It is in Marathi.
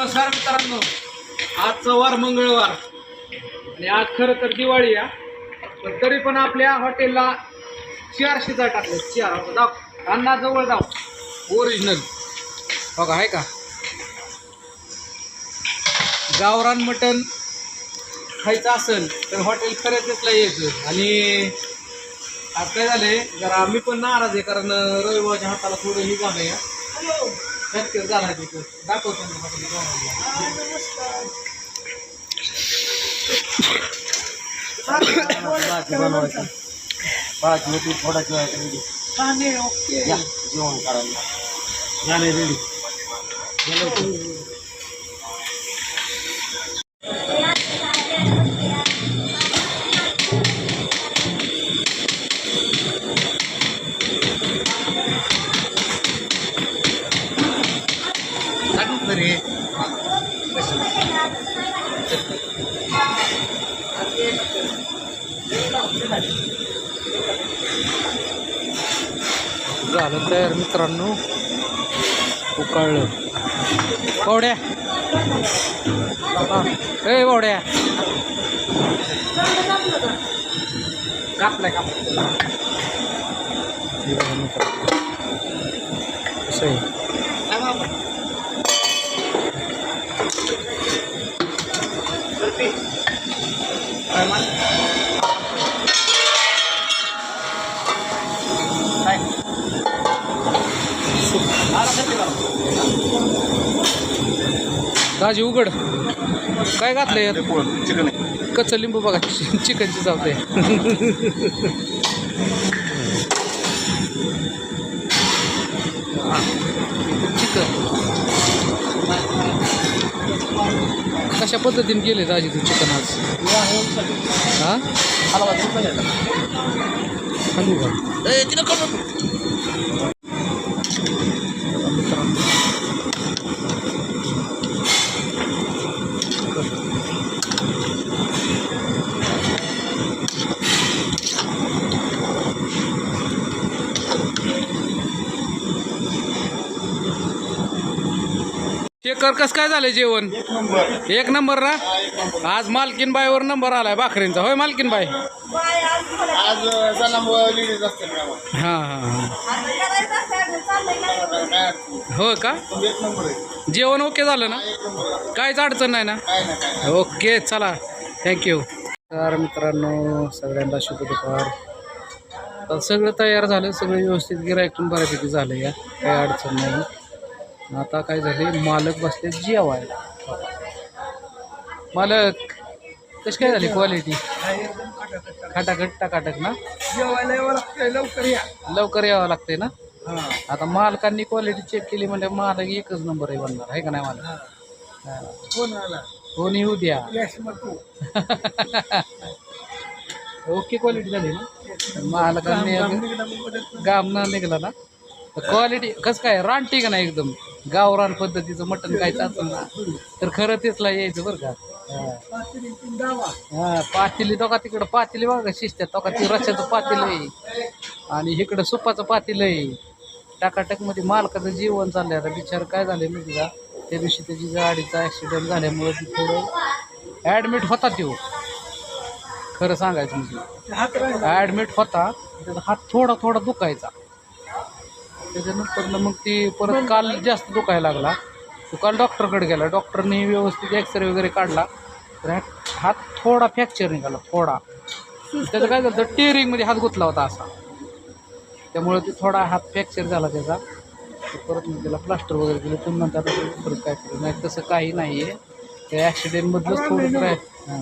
नमस्कार मित्रांनो. आजचा वार मंगळवार. आणि आज खरं तर दिवाळी या पण तरी पण आपल्या हॉटेलला चार शिजा टाकले. चार जाऊ अन्ना जवळ जाऊ. ओरिजिनल बघा आहे का? गावरान मटण खायचं असेल तर हॉटेल खरेदीचला यायचं आणि आज काय झालंय? जरा मी पण नाराज आहे कारण रविवारच्या हाताला थोडं हे झालंय. या फ्रॅक्चर झाला तिथं दाखवतो मी बनवायची भाजी होती ओके जेवण करायला झाले रेडी झालं तयार मित्रांनो. उकळलं. बावड्या. ए बावड्या. कापलाय कापलाय. कसं आहे? राजी उघड. काय घातलंय? यात? चिकन कच्चं लिंबू बघा. चिकनची चावते चिकन. कशा पद्धतीने केले राजी तू चिकन आज? हा? का शेखर कसं काय झालंय जेवण? एक नंबर. एक नंबर ना? आज मालकीन बाईवर नंबर आलाय भाकरींचा. होय मालकीन बाई? आज लेडीज असते हां हां हां काय अडचण नाही. हो. का? पण एक नंबर आहे. जेवण ओके झालं ना? एक नंबर आहे. काहीच अडचण नाही ना? काय नाही काय नाही. ओके चला. थँक्यू तर मित्रांनो सगळ्यांना शुभ दुपार. तर सगळं तयार झालं सगळं व्यवस्थित गिरायकून बऱ्यापैकी झालं या. काही अडचण नाही. आता काय झाले? मालक बसले जेवायला. मालक कशी काय झाली क्वालिटी खटाखट टाकाटक ना? जेवायला यावं लागतंय लवकर या लवकर यावं लागतंय ना? आता मालकांनी क्वालिटी चेक केली म्हणजे मालक एकच नंबर आहे बनणार आहे का नाही मालक फ़ोन आला कोण येऊ द्या? ओके क्वालिटी झाली ना? मालकांनी गाम न निघाला ना? क्वालिटी कसं काय रानटी का नाही एकदम? गावरान पद्धतीचं मटण खायचं असेल ना तर खरं तेचला यायचं बरं का. हा. पातेली तो का तिकडं पातेली बघा शिस्त्यात तो का ती रश्याचं पातेलं आहे. आणि इकडं सुपाचं पातेलं आहे. टाकाटकमध्ये मालकाचं जीवन चाललंय. आता बिचार काय झालंय माहिती का? त्या दिवशी त्याची गाडीचा ॲक्सिडेंट झाल्यामुळं ती थोडं ॲडमिट होता तो. खरं सांगायचं म्हणजे. ॲडमिट होता. त्याचा हात थोडा थोडा दुखायचा. त्याच्यानंतर मग ती परत काल जास्त दुखायला लागला. तो काल डॉक्टरकडे गेला. डॉक्टरने व्यवस्थित एक्सरे वगैरे काढला. तर हात थोडा फ्रॅक्चर निघाला थोडा. त्याचं काय झालं टेअरिंगमध्ये हात गुतला होता असा. त्यामुळे ते थोडा हात फ्रॅक्चर झाला त्याचा. परत मग त्याला प्लास्टर वगैरे केलं तुम्ही त्याला परत काय केलं नाही तसं काही नाही आहे त्या ॲक्सिडेंटमधलंच थोडं काय हां.